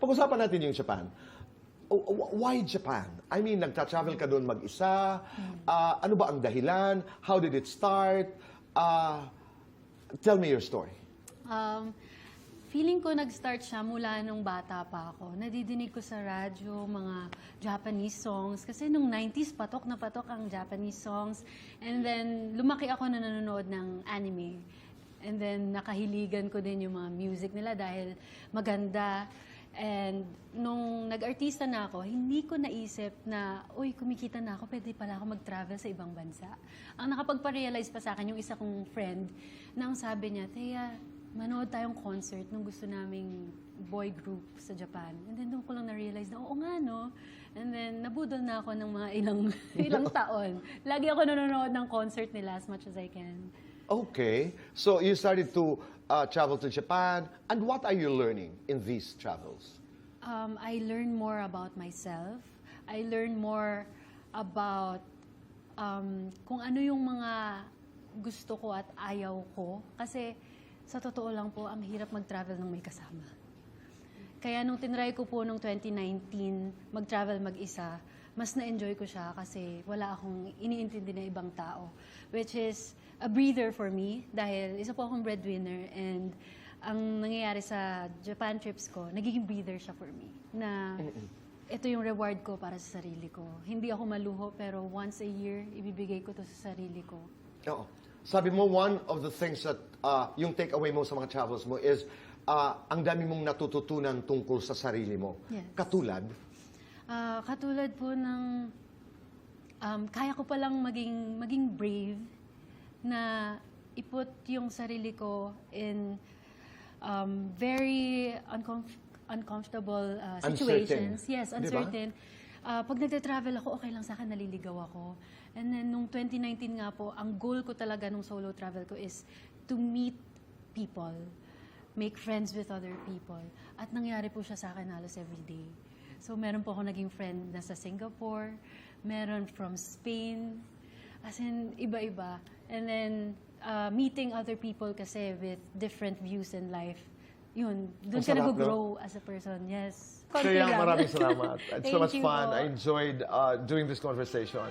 pag-usapan natin yung Japan. Wh- Why Japan? I mean, nagta-travel ka doon mag-isa? Ah, ano ba ang dahilan? How did it start? Ah, tell me your story. Um, feeling ko nag-start siya mula nung bata pa ako. Nadidinig ko sa radyo mga Japanese songs. Kasi nung 90s, patok na patok ang Japanese songs. And then, lumaki ako na nanonood ng anime. And then, nakahiligan ko din yung mga music nila dahil maganda. And nung nag-artista na ako, hindi ko naisip na, uy, kumikita na ako, pwede pala ako mag-travel sa ibang bansa. Ang nakapagpa-realize pa sa akin, yung isa kong friend, na ang sabi niya, Teya, manood tayong concert nung gusto naming boy group sa Japan. And then doon ko lang na-realize na, oo nga, no? And then, nabudol na ako ng mga ilang, ilang taon. Lagi ako nanonood ng concert nila as much as I can. Okay. So you started to uh, travel to Japan. And what are you learning in these travels? Um, I learn more about myself. I learn more about um, kung ano yung mga gusto ko at ayaw ko. Kasi sa totoo lang po, ang hirap mag-travel ng may kasama. Kaya nung tinry ko po nung 2019 mag-travel mag-isa, mas na-enjoy ko siya kasi wala akong iniintindi na ibang tao. Which is a breather for me dahil isa po akong breadwinner and ang nangyayari sa Japan trips ko, nagiging breather siya for me. Na ito yung reward ko para sa sarili ko. Hindi ako maluho pero once a year, ibibigay ko to sa sarili ko. Oo. Sabi mo, one of the things that uh, yung takeaway mo sa mga travels mo is uh, ang dami mong natututunan tungkol sa sarili mo. Yes. Katulad, Ah, katulad po ng um, kaya ko palang maging maging brave na iput yung sarili ko in um, very uncomf- uncomfortable uh, Uncertain. situations. Yes, Di ba? uncertain. Ah, pag nagte-travel ako, okay lang sa akin, naliligaw ako. And then, nung 2019 nga po, ang goal ko talaga nung solo travel ko is to meet people, make friends with other people. At nangyari po siya sa akin halos every day. So, meron po ako naging friend na sa Singapore, meron from Spain, as in, iba-iba. And then, uh, meeting other people kasi with different views in life. Yun, doon ka nag-grow as a person. Yes. Kaya lang. maraming salamat. It's so much fun. po. I enjoyed uh, doing this conversation.